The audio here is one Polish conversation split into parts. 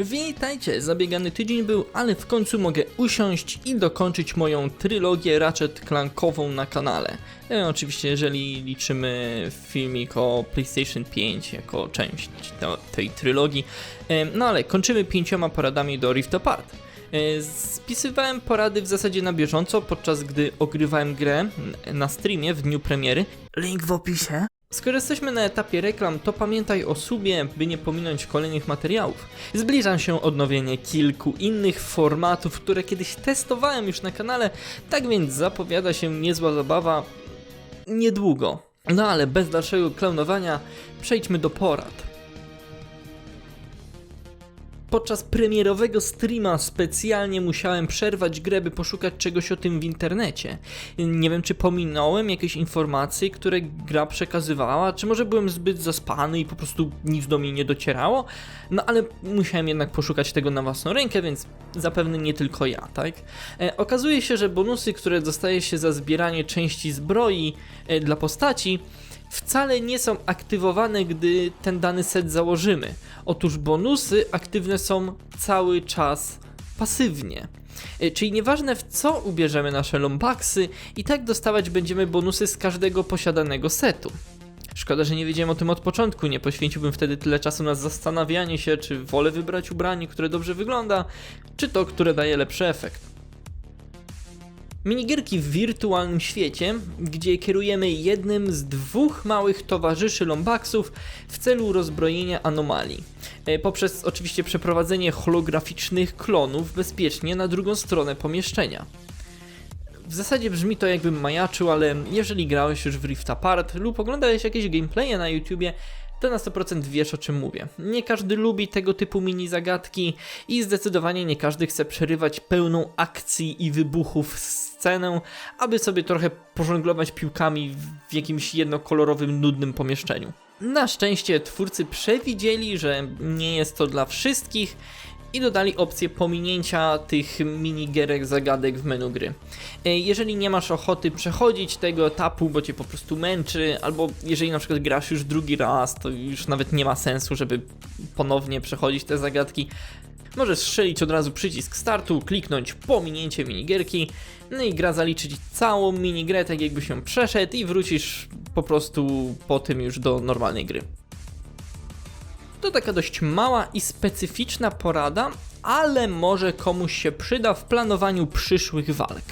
Witajcie, zabiegany tydzień był, ale w końcu mogę usiąść i dokończyć moją trylogię Ratchet Clankową na kanale. E, oczywiście, jeżeli liczymy filmik o PlayStation 5 jako część to, tej trylogii. E, no ale kończymy pięcioma poradami do Rift Apart. E, Spisywałem porady w zasadzie na bieżąco, podczas gdy ogrywałem grę na streamie w dniu premiery. Link w opisie. Skoro jesteśmy na etapie reklam, to pamiętaj o subie, by nie pominąć kolejnych materiałów. Zbliża się odnowienie kilku innych formatów, które kiedyś testowałem już na kanale, tak więc zapowiada się niezła zabawa niedługo. No ale bez dalszego klaunowania, przejdźmy do porad. Podczas premierowego streama specjalnie musiałem przerwać grę, by poszukać czegoś o tym w internecie. Nie wiem, czy pominąłem jakieś informacje, które gra przekazywała, czy może byłem zbyt zaspany i po prostu nic do mnie nie docierało. No ale musiałem jednak poszukać tego na własną rękę, więc zapewne nie tylko ja, tak? E, okazuje się, że bonusy, które dostaje się za zbieranie części zbroi e, dla postaci, wcale nie są aktywowane, gdy ten dany set założymy. Otóż bonusy aktywne są cały czas pasywnie. E, Czyli nieważne w co ubierzemy nasze lombaksy, i tak dostawać będziemy bonusy z każdego posiadanego setu. Szkoda, że nie wiedziałem o tym od początku, nie poświęciłbym wtedy tyle czasu na zastanawianie się, czy wolę wybrać ubranie, które dobrze wygląda, czy to, które daje lepszy efekt. Minigierki w wirtualnym świecie, gdzie kierujemy jednym z dwóch małych towarzyszy lombaksów w celu rozbrojenia anomalii. E, Poprzez oczywiście przeprowadzenie holograficznych klonów bezpiecznie na drugą stronę pomieszczenia. W zasadzie brzmi to jakbym majaczył, ale jeżeli grałeś już w Rift Apart lub oglądałeś jakieś gameplaye na YouTubie, to na 100% wiesz o czym mówię. Nie każdy lubi tego typu mini zagadki i zdecydowanie nie każdy chce przerywać pełną akcji i wybuchów scenę, aby sobie trochę pożonglować piłkami w jakimś jednokolorowym, nudnym pomieszczeniu. Na szczęście twórcy przewidzieli, że nie jest to dla wszystkich i dodali opcję pominięcia tych minigierek zagadek w menu gry. E, Jeżeli nie masz ochoty przechodzić tego etapu, bo cię po prostu męczy, albo jeżeli na przykład grasz już drugi raz, to już nawet nie ma sensu, żeby ponownie przechodzić te zagadki. Możesz strzelić od razu przycisk startu, kliknąć pominięcie minigierki, no i gra zaliczyć całą minigrę, tak jakby się przeszedł i wrócisz po prostu po tym już do normalnej gry. To taka dość mała i specyficzna porada, ale może komuś się przyda w planowaniu przyszłych walk.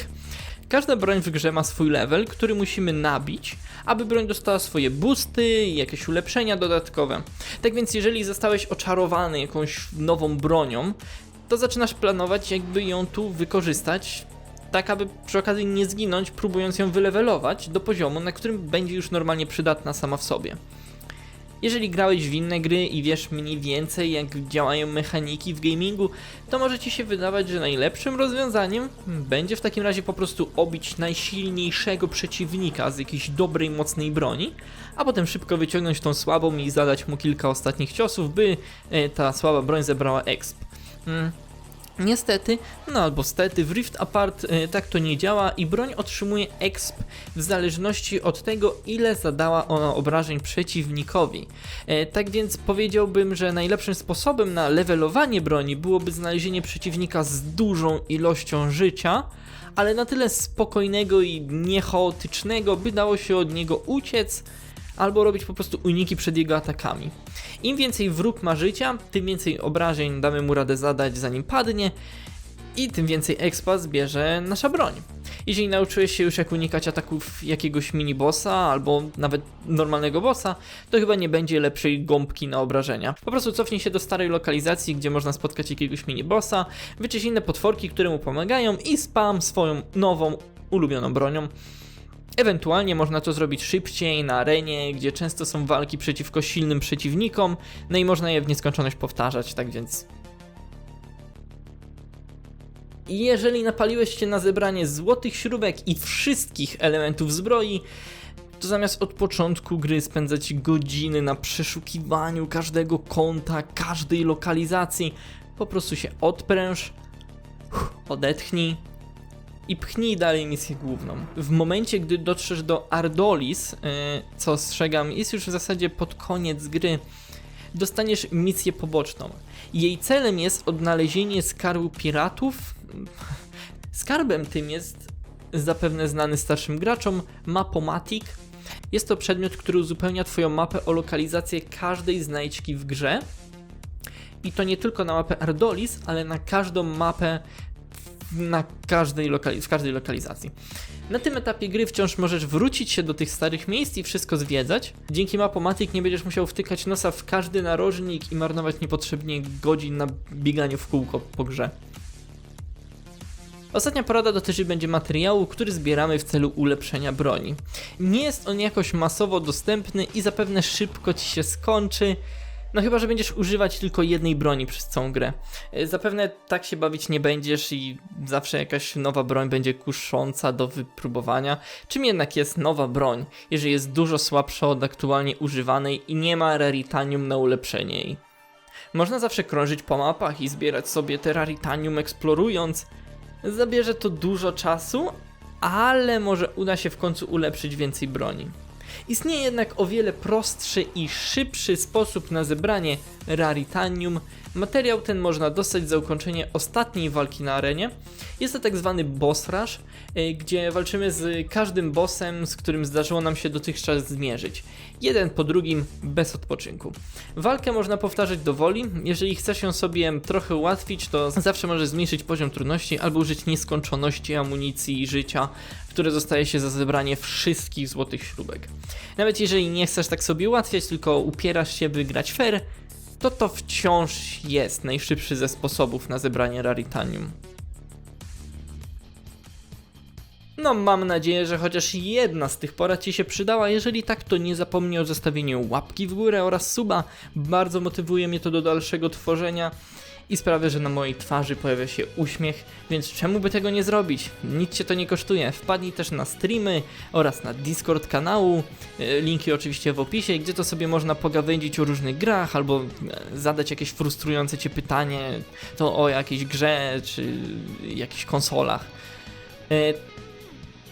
Każda broń w grze ma swój level, który musimy nabić, aby broń dostała swoje boosty i jakieś ulepszenia dodatkowe. Tak więc jeżeli zostałeś oczarowany jakąś nową bronią, to zaczynasz planować jakby ją tu wykorzystać, tak aby przy okazji nie zginąć, próbując ją wylevelować do poziomu, na którym będzie już normalnie przydatna sama w sobie. Jeżeli grałeś w inne gry i wiesz mniej więcej jak działają mechaniki w gamingu, to może ci się wydawać, że najlepszym rozwiązaniem będzie w takim razie po prostu obić najsilniejszego przeciwnika z jakiejś dobrej, mocnej broni, a potem szybko wyciągnąć tą słabą i zadać mu kilka ostatnich ciosów, by e, ta słaba broń zebrała exp. Mm. Niestety, no albo stety, w Rift Apart e, tak to nie działa i broń otrzymuje exp w zależności od tego, ile zadała ona obrażeń przeciwnikowi. E, tak więc powiedziałbym, że najlepszym sposobem na levelowanie broni byłoby znalezienie przeciwnika z dużą ilością życia, ale na tyle spokojnego i niechaotycznego, by dało się od niego uciec, albo robić po prostu uniki przed jego atakami. Im więcej wróg ma życia, tym więcej obrażeń damy mu radę zadać zanim padnie i tym więcej expa zbierze nasza broń. Jeżeli nauczyłeś się już jak unikać ataków jakiegoś mini-bossa albo nawet normalnego bossa, to chyba nie będzie lepszej gąbki na obrażenia. Po prostu cofnij się do starej lokalizacji, gdzie można spotkać jakiegoś mini-bossa, wyczyść inne potworki, które mu pomagają i spam swoją nową, ulubioną bronią. Ewentualnie można to zrobić szybciej na arenie, gdzie często są walki przeciwko silnym przeciwnikom, no i można je w nieskończoność powtarzać, tak więc. Jeżeli napaliłeś się na zebranie złotych śrubek i wszystkich elementów zbroi, to zamiast od początku gry spędzać godziny na przeszukiwaniu każdego kąta, każdej lokalizacji, po prostu się odpręż, odetchnij i pchnij dalej misję główną. W momencie, gdy dotrzesz do Ardolis, yy, co ostrzegam, jest już w zasadzie pod koniec gry, dostaniesz misję poboczną. Jej celem jest odnalezienie skarbu piratów. Skarbem tym jest zapewne znany starszym graczom Mapomatic. Jest to przedmiot, który uzupełnia Twoją mapę o lokalizację każdej znajdźki w grze. I to nie tylko na mapę Ardolis, ale na każdą mapę na każdej każdej lokalizacji. Na tym etapie gry wciąż możesz wrócić się do tych starych miejsc i wszystko zwiedzać. Dzięki Mapomatic nie będziesz musiał wtykać nosa w każdy narożnik i marnować niepotrzebnie godzin na bieganiu w kółko po grze. Ostatnia porada dotyczy będzie materiału, który zbieramy w celu ulepszenia broni. Nie jest on jakoś masowo dostępny i zapewne szybko ci się skończy, no chyba, że będziesz używać tylko jednej broni przez całą grę. E, Zapewne tak się bawić nie będziesz i zawsze jakaś nowa broń będzie kusząca do wypróbowania. Czym jednak jest nowa broń, jeżeli jest dużo słabsza od aktualnie używanej i nie ma raritanium na ulepszenie jej? Można zawsze krążyć po mapach i zbierać sobie te raritanium eksplorując. Zabierze to dużo czasu, ale może uda się w końcu ulepszyć więcej broni. Istnieje jednak o wiele prostszy i szybszy sposób na zebranie raritanium. Materiał ten można dostać za ukończenie ostatniej walki na arenie. Jest to tak zwany boss rush, y, gdzie walczymy z każdym bossem, z którym zdarzyło nam się dotychczas zmierzyć. Jeden po drugim, bez odpoczynku. Walkę można powtarzać do woli. Jeżeli chcesz ją sobie trochę ułatwić, to zawsze możesz zmniejszyć poziom trudności albo użyć nieskończoności amunicji i życia, które zostaje się za zebranie wszystkich złotych śrubek. Nawet jeżeli nie chcesz tak sobie ułatwiać, tylko upierasz się, by grać fair, to to wciąż jest najszybszy ze sposobów na zebranie raritanium. No, mam nadzieję, że chociaż jedna z tych porad Ci się przydała. Jeżeli tak, to nie zapomnij o zostawieniu łapki w górę oraz suba. Bardzo motywuje mnie to do dalszego tworzenia i sprawia, że na mojej twarzy pojawia się uśmiech, więc czemu by tego nie zrobić? Nic Cię to nie kosztuje. Wpadnij też na streamy oraz na Discord kanału. E, Linki oczywiście w opisie, gdzie to sobie można pogawędzić o różnych grach albo e, zadać jakieś frustrujące Cię pytanie to o jakiejś grze czy jakichś konsolach. E,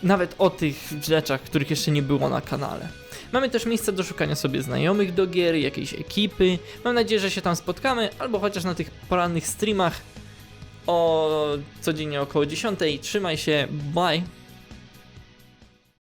nawet o tych rzeczach, których jeszcze nie było na kanale. Mamy też miejsce do szukania sobie znajomych do gier, jakiejś ekipy. Mam nadzieję, że się tam spotkamy, albo chociaż na tych porannych streamach o codziennie około 10. Trzymaj się, bye!